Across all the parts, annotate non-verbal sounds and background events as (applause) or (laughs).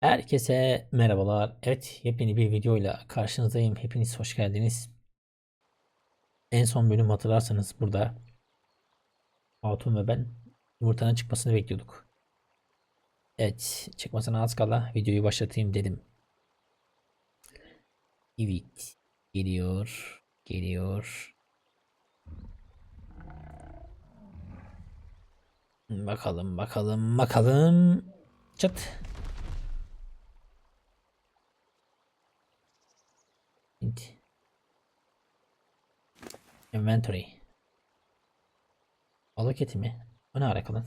Herkese merhabalar. Evet, yepyeni bir videoyla karşınızdayım. Hepiniz hoş geldiniz. En son bölüm hatırlarsanız burada Hatun ve ben yumurtanın çıkmasını bekliyorduk. Evet, çıkmasına az kala videoyu başlatayım dedim. Evet, geliyor, geliyor. Bakalım, bakalım, bakalım. Çıt. Int. Inventory. Balık mi? O ne alaka lan?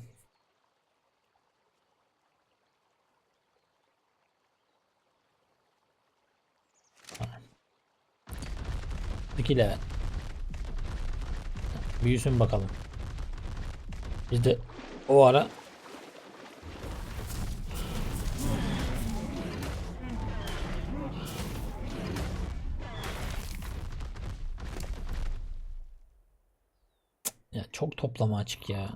Tamam. 2 level. Büyüsün bakalım. Biz de o ara toplama açık ya.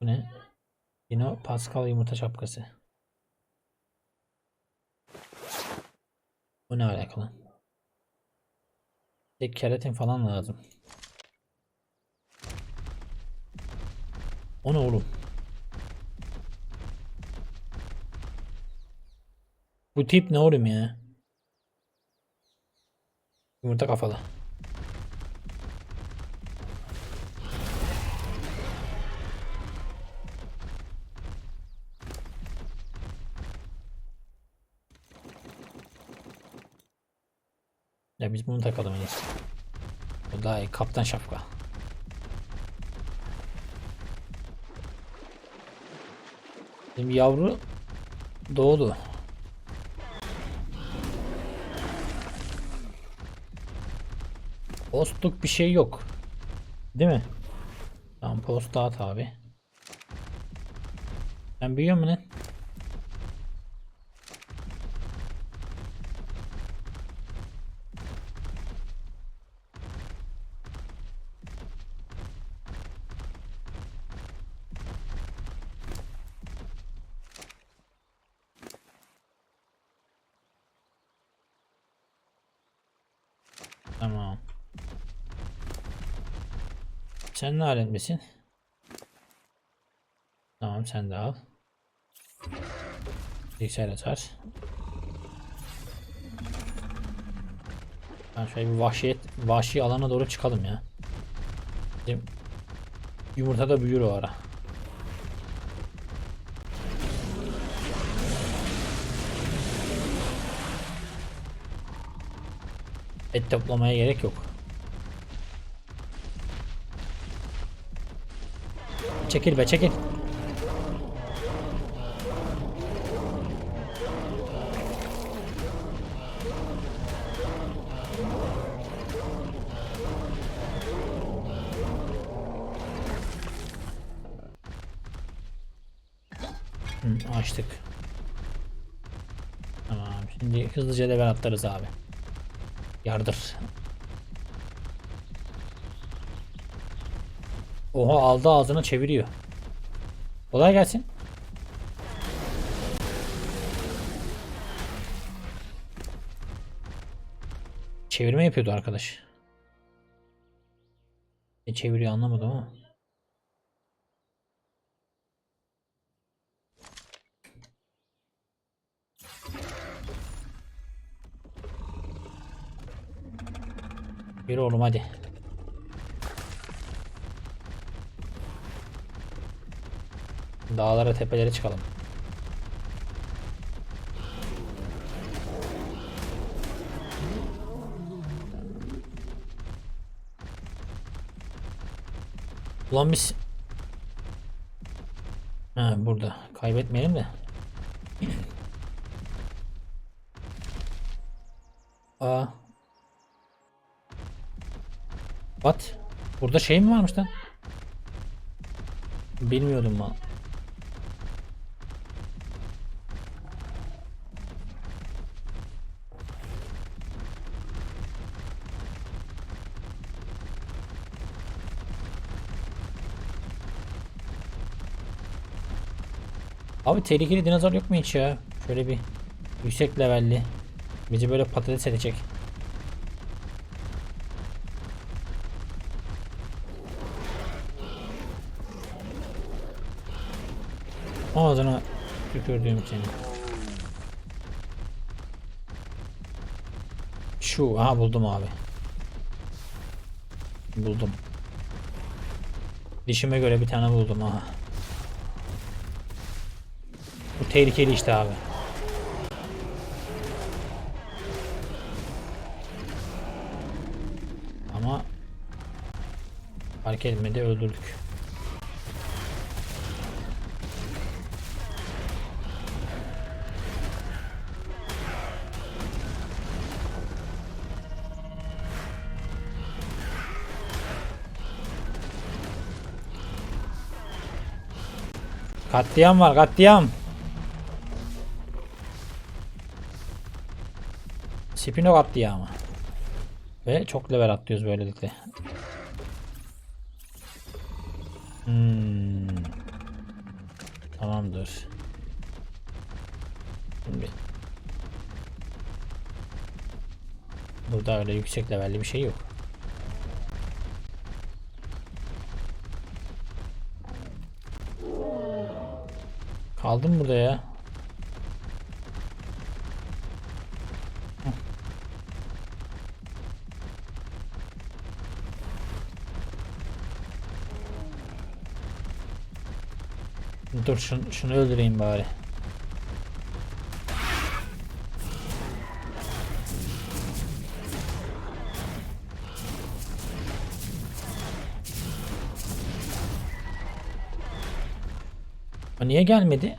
Bu ne? Yine Pascal yumurta şapkası. Bu ne alakalı? Tek keratin falan lazım. O ne oğlum? Bu tip ne oğlum ya? Yumurta kafalı. Ya biz bunu takalım en iyisi. O daha iyi. Kaptan şapka. Bizim yavru doğdu. Postluk bir şey yok. Değil mi? Tamam post dağıt abi. Sen büyüyor mu lan? Tamam. Sen ne alemdesin? Tamam sen de al. Bilgisayar atar. Ben şöyle bir vahşiyet, vahşi alana doğru çıkalım ya. Bizim yumurta da büyür o ara. Et toplamaya gerek yok. Çekil be çekil. Açtık. Tamam şimdi hızlıca level atlarız abi. Yardır. Oha aldı ağzına çeviriyor. Kolay gelsin. Çevirme yapıyordu arkadaş. Ne çeviriyor anlamadım ama. Yürü oğlum hadi. Dağlara tepelere çıkalım. Ulan biz Ha burada. Kaybetmeyelim de. Aa. What? Burada şey mi varmış lan? Bilmiyordum ben. Abi tehlikeli dinozor yok mu hiç ya? Şöyle bir yüksek levelli. Bizi böyle patates edecek. Ağzına tükürdüğüm seni. Şu, aha buldum abi. Buldum. Dişime göre bir tane buldum aha. Tehlikeli işte abi. Ama fark etmedi öldürdük. Katliam var katliam. Spino katliamı. Ve çok level atlıyoruz böylelikle. Hmm. Tamamdır. Şimdi Burada öyle yüksek levelli bir şey yok. Kaldım burada ya. Dur şunu, şunu öldüreyim bari. Niye gelmedi?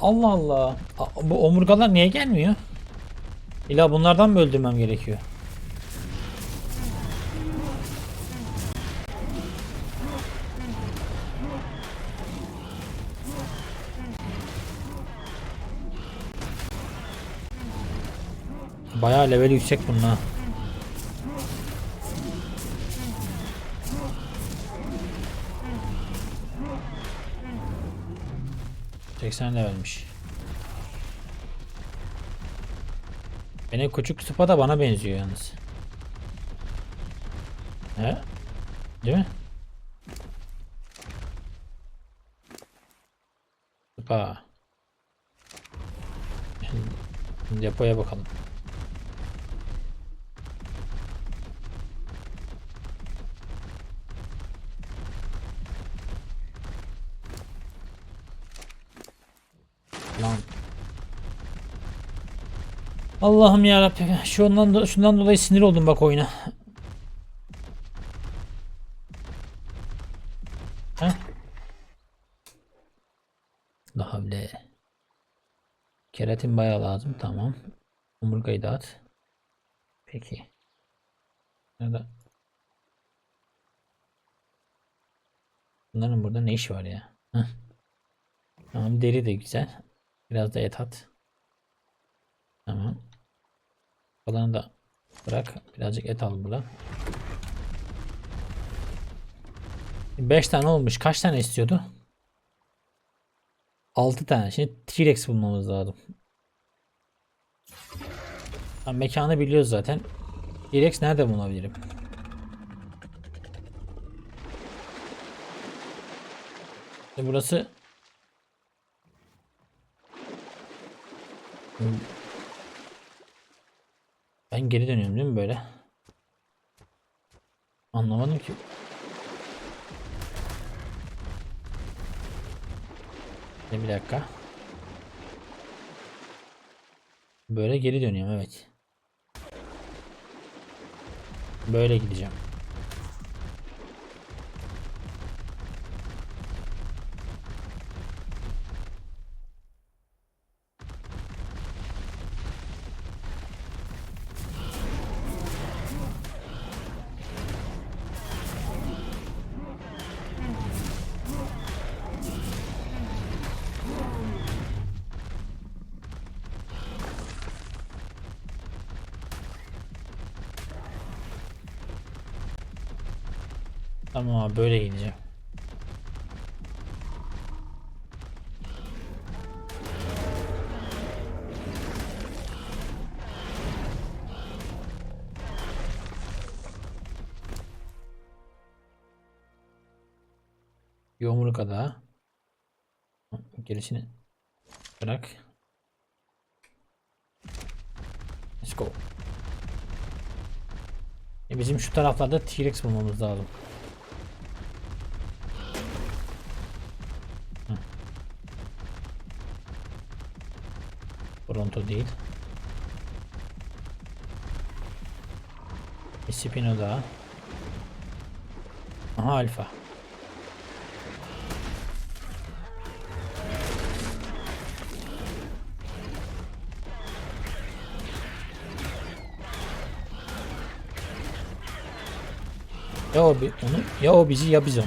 Allah Allah. Bu omurgalar niye gelmiyor? İlla bunlardan mı öldürmem gerekiyor? Bayağı level yüksek bunun ha. ...80 levelmiş. Benim küçük sıpa da bana benziyor yalnız. He? Değil mi? Sıpa. Şimdi depoya bakalım. Lan. Allah'ım ya Rabbim. Şundan şundan dolayı sinir oldum bak oyuna. Heh. La havle. Keratin bayağı lazım. Tamam. Omurgayı da at. Peki. Nerede? Bunların burada ne işi var ya? Heh. Tamam deri de güzel. Biraz da et at. Tamam. Kalanı da bırak. Birazcık et al burada. 5 tane olmuş. Kaç tane istiyordu? 6 tane. Şimdi T-Rex bulmamız lazım. Tamam, mekanı biliyoruz zaten. T-Rex nerede bulabilirim? İşte burası Ben geri dönüyorum değil mi böyle? Anlamadım ki. Bir dakika. Böyle geri dönüyorum evet. Böyle gideceğim. Tamam abi böyle gideceğim. Yomruka da gerisini bırak. Let's go. E bizim şu taraflarda T-Rex bulmamız lazım. Toronto değil. Espino daha. Aha alfa. Ya o, onu, ya o bizi ya biz onu.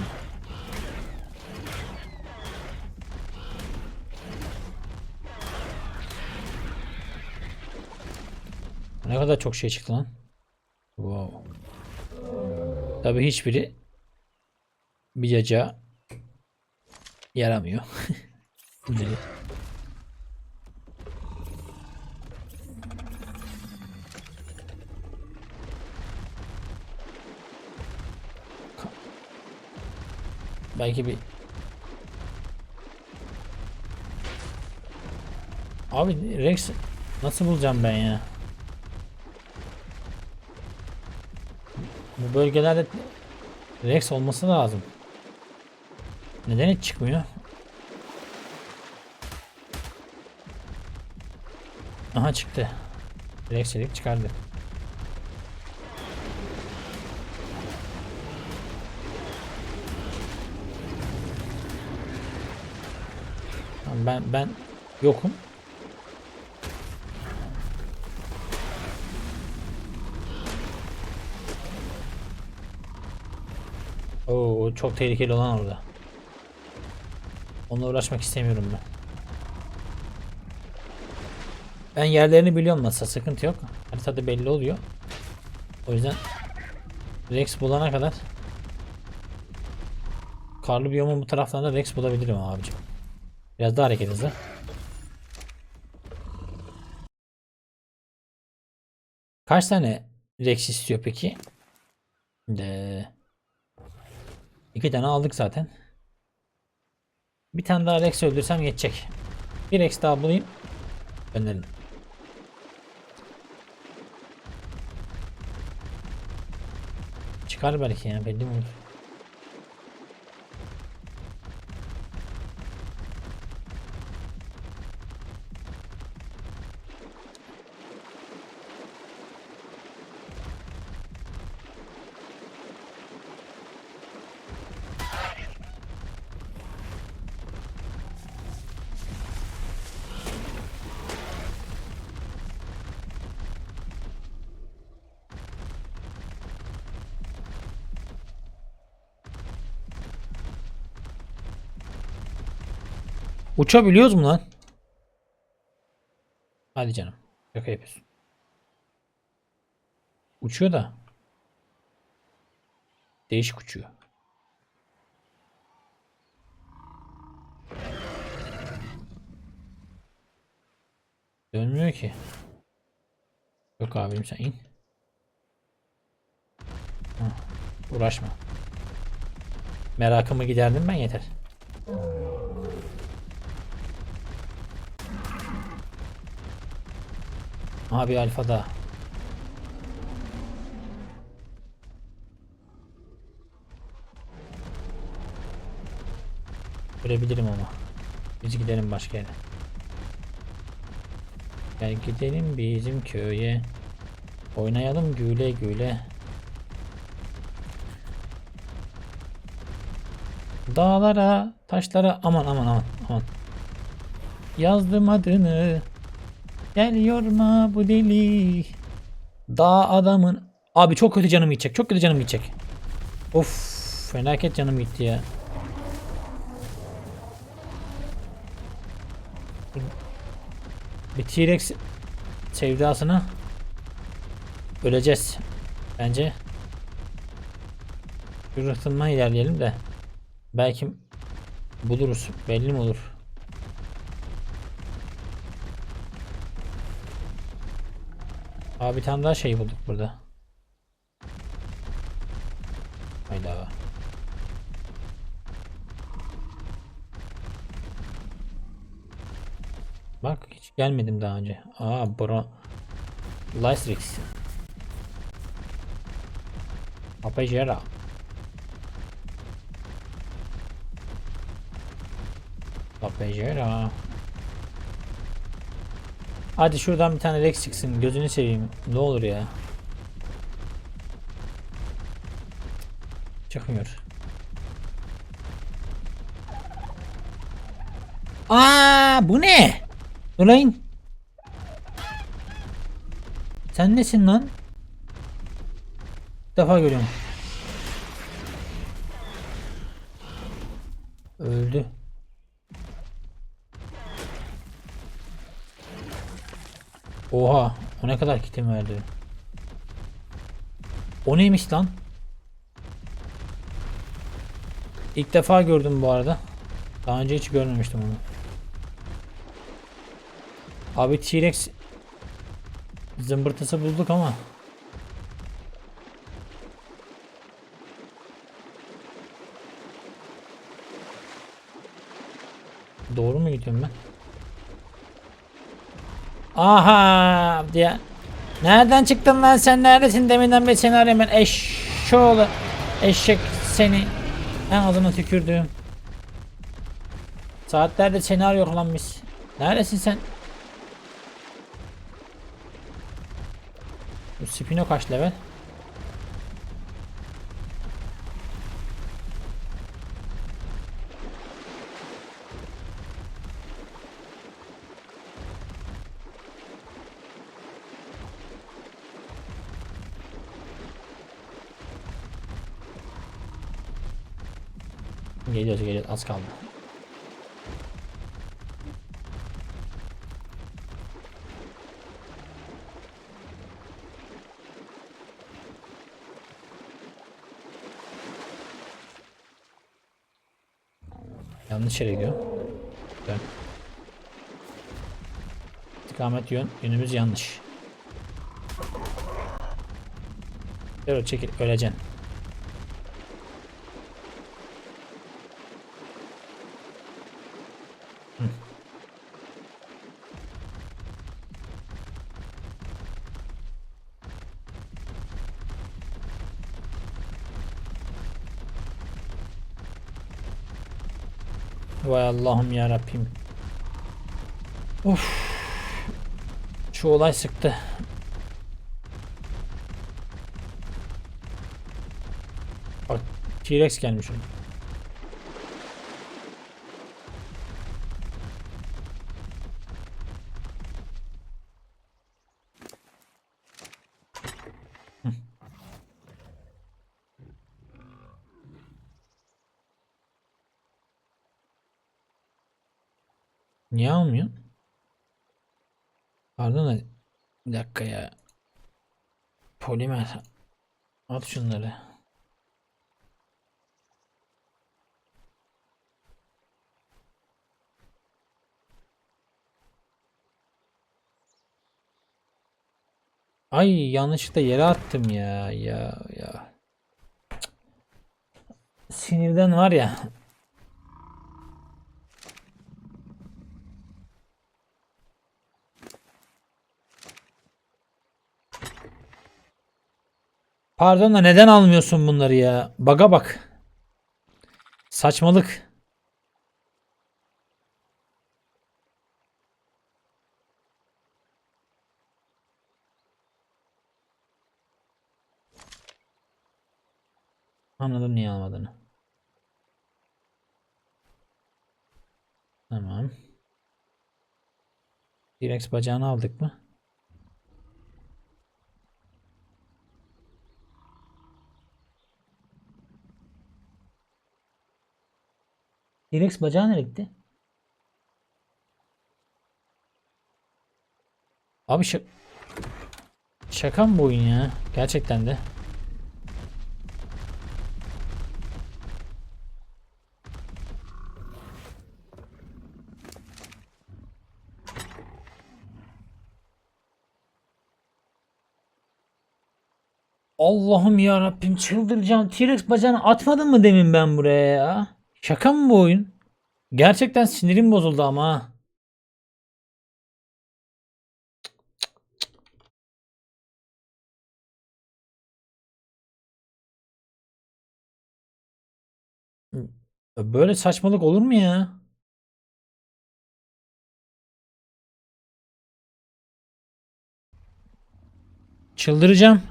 Ne kadar çok şey çıktı lan. Wow. Tabii hiçbiri bir caca yaramıyor. (laughs) Belki bir Abi Rex nasıl bulacağım ben ya? Bu bölgelerde Rex olması lazım. Neden hiç çıkmıyor? Aha çıktı. Rex dedik çıkardı. Ben ben yokum. Çok tehlikeli olan orada. Onunla uğraşmak istemiyorum ben. Ben yerlerini biliyorum nasıl sıkıntı yok. Haritada belli oluyor. O yüzden Rex bulana kadar karlı biyomun bu taraflarında Rex bulabilirim abicim. Biraz daha hareket hızı. Kaç tane Rex istiyor peki? De İki tane aldık zaten. Bir tane daha Rex öldürsem yetecek. Bir Rex daha bulayım. Gönderin. Çıkar belki ya belli mi olur? Uçabiliyoruz mu lan? Hadi canım. Şaka yapıyorsun. Uçuyor da. Değişik uçuyor. Dönmüyor ki. Yok abim sen in. Hah, uğraşma. Merakımı giderdim ben yeter. Abi alfada. Görebilirim ama. Biz gidelim başka yere. Gel gidelim bizim köye. Oynayalım güle güle. Dağlara, taşlara aman aman aman aman. Yazdım adını. Gel yorma bu deli. Dağ adamın. Abi çok kötü canım gidecek. Çok kötü canım gidecek. Of felaket canım gitti ya. Bir T-Rex sevdasına öleceğiz. Bence. Bir rıhtımdan ilerleyelim de. Belki buluruz. Belli mi olur? Abi bir tane daha şey bulduk burada. Hayda. Bak hiç gelmedim daha önce. Aa bro. Lystrix. Apejera. Apejera. Hadi şuradan bir tane Rex çıksın. Gözünü seveyim. Ne olur ya. Çıkmıyor. Aa bu ne? Ulan. Sen nesin lan? İlk defa görüyorum. Oha, o ne kadar kitim verdi. O neymiş lan? İlk defa gördüm bu arada. Daha önce hiç görmemiştim onu. Abi T-Rex zımbırtısı bulduk ama Doğru mu gidiyorum ben? Aha diye. Nereden çıktın lan sen? Neredesin? Deminden beri seni arıyorum ben. Eşşoğlu eşek seni. En ağzına tükürdüğüm Saatlerdir seni arıyor lan biz. Neredesin sen? Bu Spino kaç level? Geliyoruz geliyoruz az kaldı. Yanlış yere gidiyor. Dön. İstikamet yön. Yönümüz yanlış. Dur çekil öleceksin. Allah'ım ya Rabbim. Of. Şu olay sıktı. Bak T-Rex gelmiş. oraya. Niye almıyor? Pardon da bir dakika ya. Polimer. At şunları. Ay yanlışlıkla yere attım ya ya ya. Cık. Sinirden var ya. Pardon da neden almıyorsun bunları ya? Baga bak. Saçmalık. Anladım niye almadığını. Tamam. T-Rex bacağını aldık mı? T-Rex bacağı nereye gitti? Abi şa şaka mı bu oyun ya? Gerçekten de. Allah'ım ya Rabbim çıldıracağım. T-Rex bacağını atmadın mı demin ben buraya ya? Şaka mı bu oyun? Gerçekten sinirim bozuldu ama. Böyle saçmalık olur mu ya? Çıldıracağım.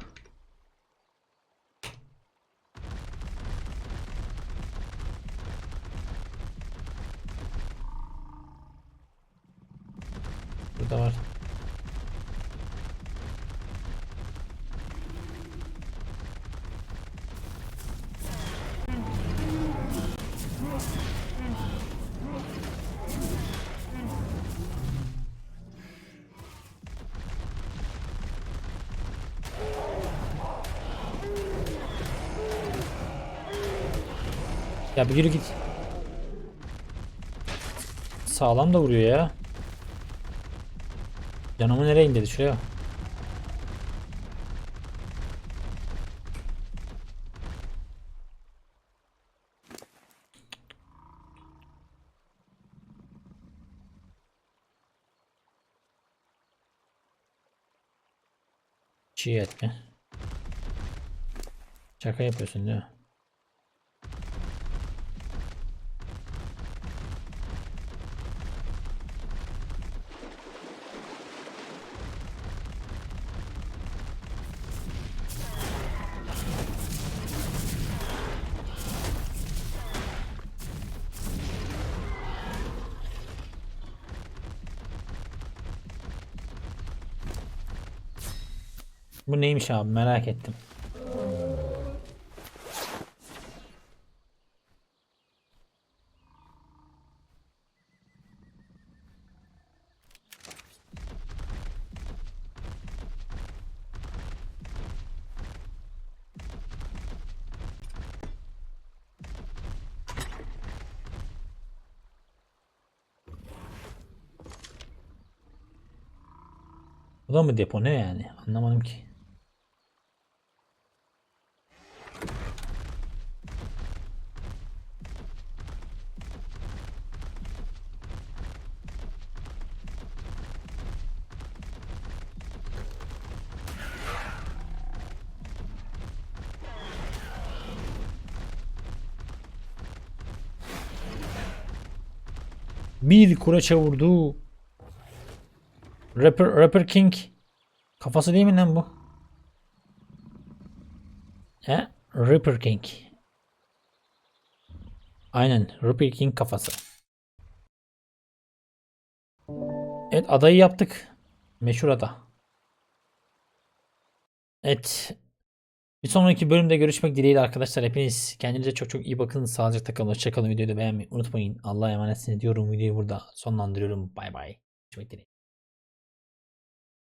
Yürü git. Sağlam da vuruyor ya. Canımı nereye indirdi şuraya? Çiğ et mi? Şaka yapıyorsun değil mi? Bu neymiş abi merak ettim. Bu da mı depo ne yani? Anlamadım ki. Bir kuraça vurdu. Rapper, Rapper King. Kafası değil mi lan bu? He? Rapper King. Aynen. Rapper King kafası. Evet adayı yaptık. Meşhur ada. Evet. Bir sonraki bölümde görüşmek dileğiyle arkadaşlar. Hepiniz kendinize çok çok iyi bakın. Sağlıcakla kalın. Hoşçakalın. Videoyu da beğenmeyi unutmayın. Allah'a emanetsiniz diyorum. Videoyu burada sonlandırıyorum. Bay bay. Görüşmek dileğiyle.